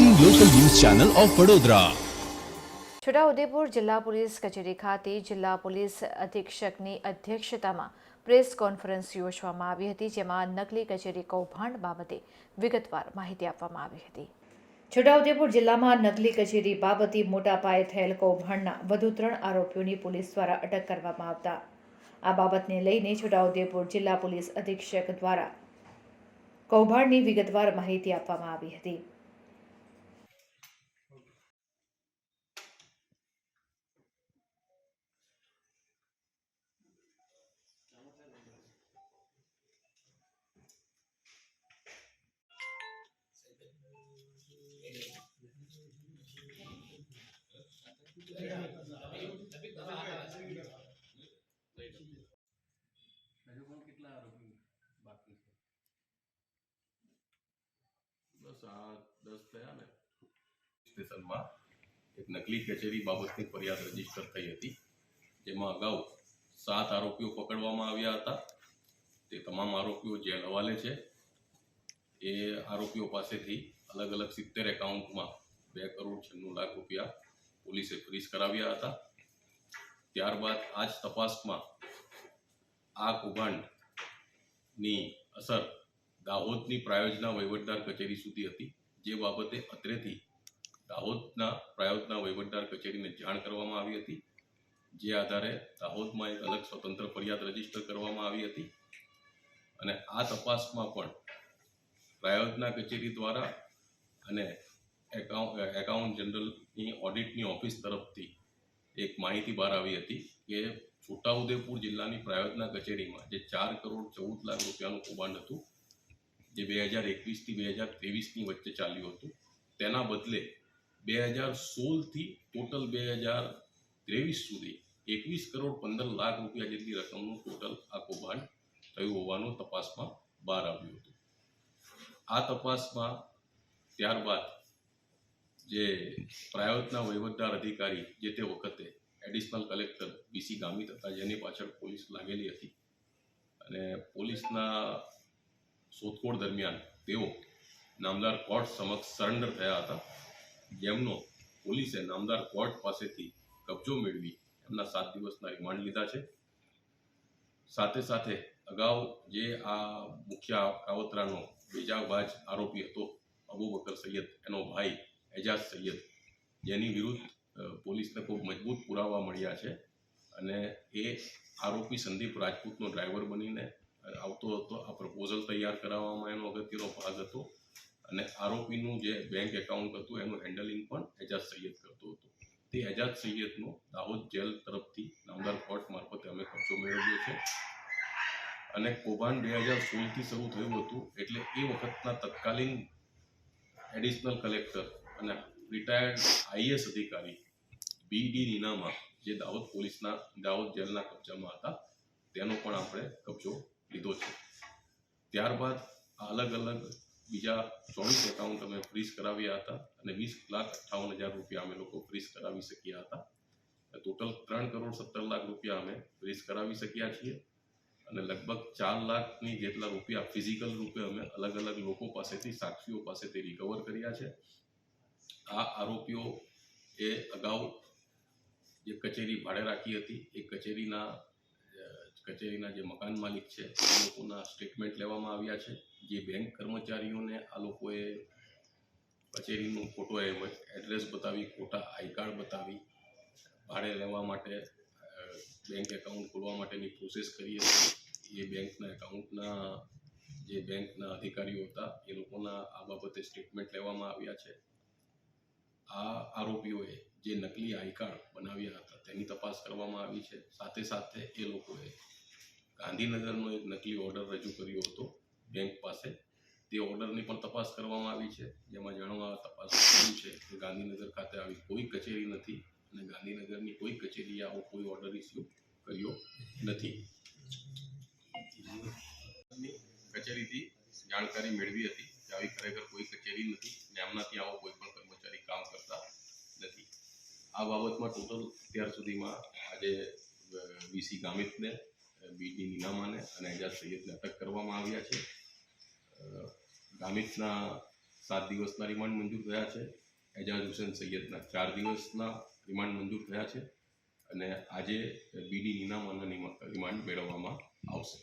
Channel of Vadodara Chhotaudepur જિલ્લા police કચેરી ખાતે જિલ્લા પોલીસ અધિક્ષકની અધ્યક્ષતામાં પ્રેસ કોન્ફરન્સ યોજવામાં આવી હતી, જેમાં નકલી કચેરી કૌભાંડ બાબતે વિગતવાર માહિતી આપવામાં આવી હતી. છોટાઉદેપુર જિલ્લામાં નકલી કચેરી બાબતે મોટા પાયે થયેલ કૌભાંડના વધુ ત્રણ આરોપીઓની પોલીસ દ્વારા અટક કરવામાં આવતા. આ બાબતને લઈને છોટાઉદેપુર જિલ્લા પોલીસ અધિક્ષક દ્વારા કૌભાંડની વિગતવાર માહિતી આપવામાં આવી હતી. આ દસ થયા ને. સ્ટેશનમાં એક નકલી કચેરી બાબતની ફરિયાદ રજિસ્ટર થઈ હતી. જેમાં અગાઉ સાત આરોપીઓ પકડવામાં આવ્યા હતા. તે તમામ આરોપીઓ જેલ હવાલે છે. એ આરોપીઓ પાસેથી અલગ અલગ સિત્તેર એકાઉન્ટમાં બે કરોડ છન્નું લાખ રૂપિયા પોલીસે ફ્રીઝ કરાવ્યા હતા. ત્યારબાદ આ જ તપાસમાં આ કૌભાંડની અસર દાહોદની પ્રાયોજના વહીવટદાર કચેરી સુધી હતી. જે બાબતે અત્રેથી દાહોદના પ્રાયોજના વહીવટદાર કચેરીને જાણ કરવામાં આવી હતી. જે આધારે દાહોદમાં એક અલગ સ્વતંત્ર ફરિયાદ રજિસ્ટર કરવામાં આવી હતી. અને આ તપાસમાં પણ પ્રાયોજના કચેરી દ્વારા અને એકાઉન્ટ એકાઉન્ટ જનરલની ઓડિટની ઓફિસ તરફથી એક માહિતી બહાર આવી હતી કે છોટાઉદેપુર જિલ્લાની પ્રાયોજના કચેરીમાં જે ચાર કરોડ ચૌદ લાખ રૂપિયાનું કૌભાંડ હતું જે બે હજાર એકવીસથી બે હજાર ત્રેવીસની વચ્ચે ચાલ્યું હતું, તેના બદલે બે હજાર સોળથી ટોટલ બે હજાર ત્રેવીસ સુધી એકવીસ કરોડ પંદર લાખ રૂપિયા જેટલી રકમનું ટોટલ આ કૌભાંડ થયું હોવાનું તપાસમાં બહાર આવ્યું હતું. આ તપાસમાં ત્યારબાદ જે પ્રાયોજના વહીવટદાર અધિકારી જે તે વખતે એડિશનલ કલેક્ટર બીસી ગામિત હતા, જેની પાછળ પોલીસ લાગેલી હતી અને પોલીસના શોધખોળ દરમિયાન તેઓ નામદાર કોર્ટ સમક્ષ સરેન્ડર થયા હતા. જેમનો પોલીસે નામદાર કોર્ટ પાસેથી કબજો મેળવી એમના સાત દિવસના રિમાન્ડ લીધા છે. સાથે સાથે અગાઉ જે આ મુખ્ય કાવતરાનો બેજાબાજ આરોપી હતો, અબુ બકર સૈયદ, એનો ભાઈ એજાજ સૈયદ, જેની વિરુદ્ધ પોલીસને ખૂબ મજબૂત પુરાવા મળ્યા છે અને એ આરોપી સંદીપ રાજપૂતનો ડ્રાઈવર બનીને આવતો હતો. આ પ્રપોઝલ તૈયાર કરાવવામાં એનો અગત્યનો ભાગ હતો. અને આરોપીનું જે બેંક એકાઉન્ટ હતું, એનું હેન્ડલિંગ પણ એજાજ સૈયદ કરતો હતો. તે એજાજ સૈયદનો દાહોદ જેલ તરફથી નામદાર કોર્ટ મારફતે અમે કબજો મેળવ્યો છે. અને કૌભાંડ બે હજાર સોળથી શરૂ થયું હતું, એટલે એ વખતના તત્કાલીન એડિશનલ કલેક્ટર અને રિટાયર્ડ આઈએસ અધિકારી બી ડી નીનામા જે દાહોદ પોલીસના, દાહોદ જેલના કબજામાં હતા, તેનો પણ આપણે કબજો લીધો છે. ત્યારબાદ અલગ અલગ બીજા ચોવીસ એકાઉન્ટ અમે ફ્રીઝ કરાવ્યા હતા અને વીસ લાખ અઠ્ઠાવન હજાર રૂપિયા અમે લોકો ફ્રીઝ કરાવી શક્યા હતા. ટોટલ ત્રણ કરોડ સત્તર લાખ રૂપિયા અમે ફ્રીઝ કરાવી શક્યા છીએ. અને લગભગ ચાર લાખની જેટલા રૂપિયા ફિઝિકલ રૂપે અમે અલગ અલગ લોકો પાસેથી, સાક્ષીઓ પાસેથી રિકવર કર્યા છે. આ આરોપીઓ એ અગાઉ જે કચેરી ભાડે રાખી હતી, એ કચેરીના કચેરીના જે મકાન માલિક છે, એ લોકોના સ્ટેટમેન્ટ લેવામાં આવ્યા છે. જે બેંક કર્મચારીઓને આ લોકોએ કચેરીનું ખોટો એડ્રેસ બતાવી, ખોટા આઈ કાર્ડ બતાવી, ભાડે લેવા માટે બેંક એકાઉન્ટ ખોલવા માટેની પ્રોસેસ કરી હતી. એ બેંકના એકાઉન્ટના જે બેંકના અધિકારીઓ હતા, એ લોકોના આ બાબતે સ્ટેટમેન્ટ લેવામાં આવ્યા છે. આ આરોપીઓએ જે નકલી આઈ કાર્ડ બનાવ્યા હતા, તેની તપાસ કરવામાં આવી છે. સાથે સાથે એ લોકોએ ગાંધીનગરનો એક નકલી ઓર્ડર રજૂ કર્યો હતો બેંક પાસે. તે ઓર્ડરની પણ તપાસ કરવામાં આવી છે. જેમાં જાણવા તપાસ આવ્યું છે કે ગાંધીનગર ખાતે આવી કોઈ કચેરી નથી અને ગાંધીનગરની કોઈ કચેરીએ આવો કોઈ ઓર્ડર ઇસ્યુ કર્યો નથી. કચેરીથી જાણકારી મેળવી હતી. કે આવી ખરેખર કોઈ કચેરી નથી. અને આમનાથી આવો કોઈ પણ કર્મચારી કામ કરતા નથી. આ બાબતમાં ટોટલ અત્યાર સુધીમાં આજે વીસી ગામિતને બીડી નીનામાને અને એજાજ સૈયદને અટક કરવામાં આવ્યા છે. ગામિતના સાત દિવસના રિમાન્ડ મંજૂર થયા છે. એજાજ હુસેન સૈયદના ચાર દિવસના રિમાન્ડ મંજૂર થયા છે અને આજે બીડી નીનામાના રિમાન્ડ મેળવવામાં આવશે.